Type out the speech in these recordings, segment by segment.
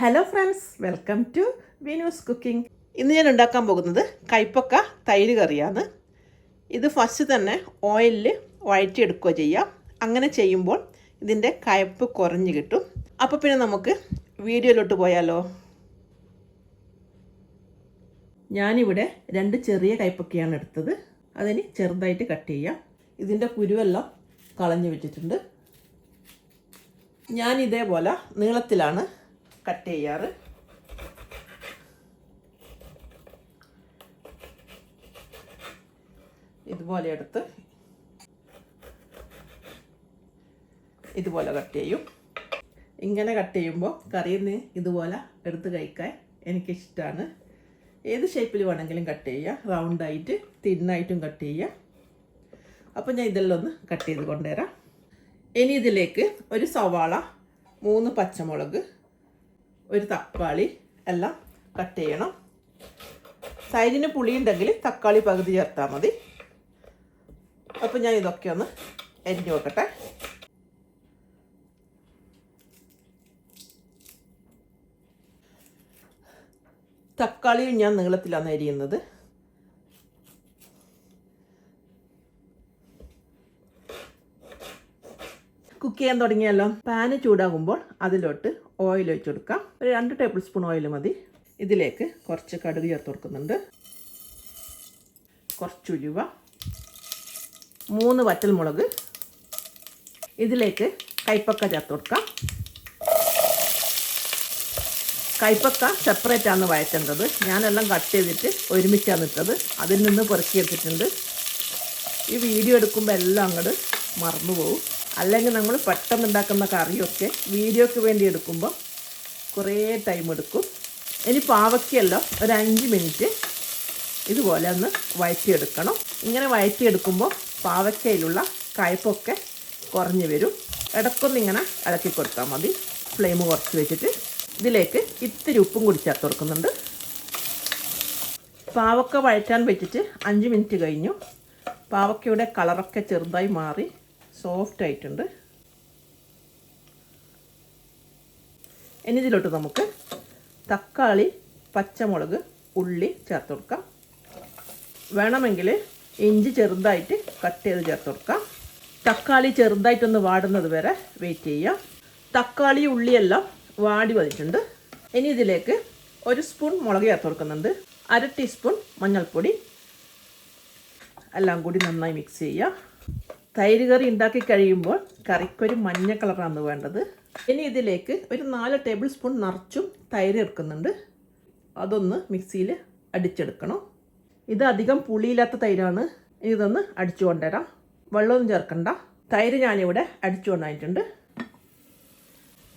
Hello friends welcome to Vinu's cooking ഇന്ന് ഞാൻ ഉണ്ടാക്കാൻ പോകുന്നത് കൈപ്പക്ക തൈര് കറിയാണ്. ഇത് ഫസ്റ്റ് തന്നെ ഓയിലിൽ വഴറ്റിയെടുക്കുക ചെയ്യാം. അങ്ങനെ ചെയ്യുമ്പോൾ ഇതിന്റെ കയപ്പ് കുറഞ്ഞ് കിട്ടും. അപ്പോൾ പിന്നെ നമുക്ക് വീഡിയോയിലോട്ട് പോയാലോ? ഞാനിവിടെ രണ്ട് ചെറിയ കൈപ്പക്കയാണ് എടുത്തത്. അതിന് ചെറുതായിട്ട് കട്ട് ചെയ്യാം. ഇതിന്റെ കുരുവെല്ലാം കളഞ്ഞു വെച്ചിട്ടുണ്ട്. ഞാൻ ഇതേപോലെ നീളത്തിലാണ് കട്ട് ചെയ്യാറ്. ഇതുപോലെ എടുത്ത് ഇതുപോലെ കട്ട് ചെയ്യും. ഇങ്ങനെ കട്ട് ചെയ്യുമ്പോൾ കറിയിൽ നിന്ന് ഇതുപോലെ എടുത്ത് കഴിക്കാൻ എനിക്കിഷ്ടമാണ് ഏത് ഷേപ്പിൽ വേണമെങ്കിലും കട്ട് ചെയ്യാം. റൗണ്ടായിട്ട് തിന്നായിട്ടും കട്ട് ചെയ്യുക അപ്പോൾ ഞാൻ ഇതെല്ലാം ഒന്ന് കട്ട് ചെയ്ത് കൊണ്ടുവരാം. ഇനി ഇതിലേക്ക് ഒരു സവാള മൂന്ന് പച്ചമുളക് ഒരു തക്കാളി എല്ലാം കട്ട് ചെയ്യണം. സൈഡിന് പുളിയുണ്ടെങ്കിൽ തക്കാളി പകുതി ചേർത്താൽ മതി. അപ്പോൾ ഞാൻ ഇതൊക്കെ ഒന്ന് എരിഞ്ഞു വെക്കട്ടെ. തക്കാളി ഞാൻ നീളത്തിലാണ് എരിയുന്നത് കുക്ക് ചെയ്യാൻ തുടങ്ങിയാലോ പാന് ചൂടാകുമ്പോൾ അതിലോട്ട് ഓയിൽ ഒഴിച്ച് കൊടുക്കാം ഒരു രണ്ട് ടേബിൾ സ്പൂൺ ഓയിൽ മതി. ഇതിലേക്ക് കുറച്ച് കടുക് ചേർത്ത് കൊടുക്കുന്നുണ്ട്. കുറച്ച് ഉലുവ. മൂന്ന് വറ്റൽ മുളക് ഇതിലേക്ക് കൈപ്പക്ക ചേർത്ത് കൊടുക്കാം. കൈപ്പക്ക സെപ്പറേറ്റ് ആണ് വഴറ്റേണ്ടത്. ഞാനെല്ലാം കട്ട് ചെയ്തിട്ട് ഒരുമിച്ചാണ് ഇട്ടത്. അതിൽ നിന്ന് പെറുക്കിയെടുത്തിട്ടുണ്ട് ഈ വീഡിയോ എടുക്കുമ്പോൾ എല്ലാം അങ്ങോട്ട് മറന്നു പോകും അല്ലെങ്കിൽ നമ്മൾ പെട്ടെന്ന് ഉണ്ടാക്കുന്ന കറിയൊക്കെ വീഡിയോക്ക് വേണ്ടി എടുക്കുമ്പോൾ കുറേ ടൈം എടുക്കും. ഇനി പാവയ്ക്കല്ലോ ഒരു അഞ്ച് മിനിറ്റ് ഇതുപോലെ ഒന്ന് വഴറ്റിയെടുക്കണം ഇങ്ങനെ വഴറ്റിയെടുക്കുമ്പോൾ പാവയ്ക്കയിലുള്ള കയ്പൊക്കെ കുറഞ്ഞു വരും. ഇടയ്ക്കൊന്ന് ഇങ്ങനെ ഇളക്കി കൊടുത്താൽ മതി. ഫ്ലെയിം കുറച്ച് വെച്ചിട്ട് ഇതിലേക്ക് ഇത്തിരി ഉപ്പും കൂടി ചേർത്ത് കൊടുക്കുന്നുണ്ട്. പാവക്ക വഴറ്റാൻ വെച്ചിട്ട് അഞ്ച് മിനിറ്റ് കഴിഞ്ഞു. പാവക്കയുടെ കളറൊക്കെ ചെറുതായി മാറി. സോഫ്റ്റ് ആയിട്ടുണ്ട്. ഇനി ഇതിലോട്ട് നമുക്ക് തക്കാളി പച്ചമുളക് ഉള്ളി ചേർത്ത് കൊടുക്കാം. വേണമെങ്കിൽ ഇഞ്ചി ചെറുതായിട്ട് കട്ട് ചെയ്ത് ചേർത്ത് കൊടുക്കാം. തക്കാളി ചെറുതായിട്ടൊന്ന് വാടുന്നത് വരെ വെയിറ്റ് ചെയ്യാം. തക്കാളി ഉള്ളിയെല്ലാം വാടി വന്നിട്ടുണ്ട്. ഇനി ഇതിലേക്ക് ഒരു സ്പൂൺ മുളക് ചേർത്ത് കൊടുക്കുന്നുണ്ട്. അര ടീസ്പൂൺ മഞ്ഞൾപ്പൊടി. എല്ലാം കൂടി നന്നായി മിക്സ് ചെയ്യുക തൈര് കറി ഉണ്ടാക്കി കഴിയുമ്പോൾ കറിക്കൊരു മഞ്ഞ കളറാണ് വേണ്ടത്. ഇനി ഇതിലേക്ക് ഒരു നാല് ടേബിൾ സ്പൂൺ നിറച്ചും തൈര് എടുക്കുന്നുണ്ട് അതൊന്ന് മിക്സിയിൽ അടിച്ചെടുക്കണം. ഇത് അധികം പുളിയില്ലാത്ത തൈരാണ്. ഇതൊന്ന് അടിച്ചു കൊണ്ടുവരാം. വെള്ളമൊന്നും ചേർക്കണ്ട. തൈര് ഞാനിവിടെ അടിച്ചു കൊണ്ടായിട്ടുണ്ട്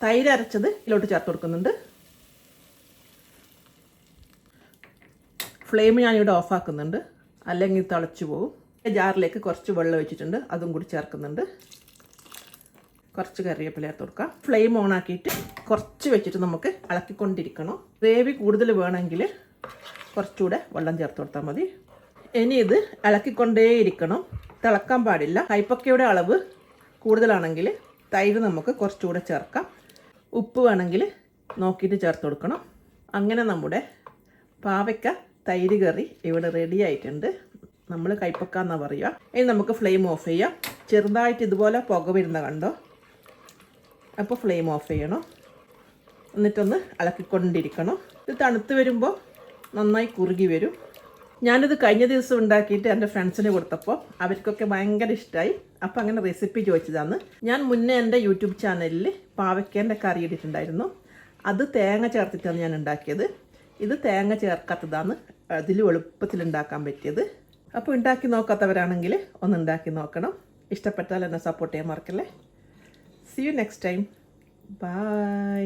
തൈര് അരച്ചത് ഇതിലോട്ട് ചേർത്ത് കൊടുക്കുന്നുണ്ട്. ഫ്ലെയിം ഞാനിവിടെ ഓഫാക്കുന്നുണ്ട്. അല്ലെങ്കിൽ തിളച്ചു പോകും ജാറിലേക്ക് കുറച്ച് വെള്ളം വെച്ചിട്ടുണ്ട് അതും കൂടി ചേർക്കുന്നുണ്ട്. കുറച്ച് കറിവേപ്പില കൊടുക്കാം. ഫ്ലെയിം ഓൺ ആക്കിയിട്ട് കുറച്ച് വെച്ചിട്ട് നമുക്ക് ഇളക്കിക്കൊണ്ടിരിക്കണം. ഗ്രേവി കൂടുതൽ വേണമെങ്കിൽ കുറച്ചുകൂടെ വെള്ളം ചേർത്ത് കൊടുത്താൽ മതി. ഇനി ഇത് ഇളക്കിക്കൊണ്ടേയിരിക്കണം. തിളക്കാൻ പാടില്ല. കൈപ്പക്കയുടെ അളവ് കൂടുതലാണെങ്കിൽ തൈര് നമുക്ക് കുറച്ചുകൂടെ ചേർക്കാം. ഉപ്പ് വേണമെങ്കിൽ നോക്കിയിട്ട് ചേർത്ത് കൊടുക്കണം. അങ്ങനെ നമ്മുടെ പാവയ്ക്ക തൈര് കറി ഇവിടെ റെഡി ആയിട്ടുണ്ട്. നമ്മൾ കൈപ്പക്ക എന്നാണ് പറയുക. ഇനി നമുക്ക് ഫ്ലെയിം ഓഫ് ചെയ്യാം. ചെറുതായിട്ട് ഇതുപോലെ പുക വരുന്ന കണ്ടോ? അപ്പോൾ ഫ്ലെയിം ഓഫ് ചെയ്യണം. എന്നിട്ടൊന്ന് ഇളക്കിക്കൊണ്ടിരിക്കണം ഇത് തണുത്ത് വരുമ്പോൾ നന്നായി കുറുകി വരും. ഞാനിത് കഴിഞ്ഞ ദിവസം ഉണ്ടാക്കിയിട്ട് എന്റെ ഫ്രണ്ട്സിന് കൊടുത്തപ്പോൾ അവർക്കൊക്കെ ഭയങ്കര ഇഷ്ടമായി അപ്പോൾ അങ്ങനെ റെസിപ്പി ചോദിച്ചതാണ്. ഞാൻ മുന്നേ എന്റെ യൂട്യൂബ് ചാനലിൽ പാവയ്ക്കേന്റെ കറി ഇട്ടിട്ടുണ്ടായിരുന്നു. അത് തേങ്ങ ചേർത്തിട്ടാണ് ഞാൻ ഉണ്ടാക്കിയത്. ഇത് തേങ്ങ ചേർക്കാത്തതാണ് അതിൽ എളുപ്പത്തിൽ ഉണ്ടാക്കാൻ പറ്റിയത്. അപ്പോൾ ഉണ്ടാക്കി നോക്കാത്തവരാണെങ്കിൽ ഒന്ന് ഉണ്ടാക്കി നോക്കണം. ഇഷ്ടപ്പെട്ടാൽ എന്നെ സപ്പോർട്ട് ചെയ്യാൻ മറക്കല്ലേ. See you next time bye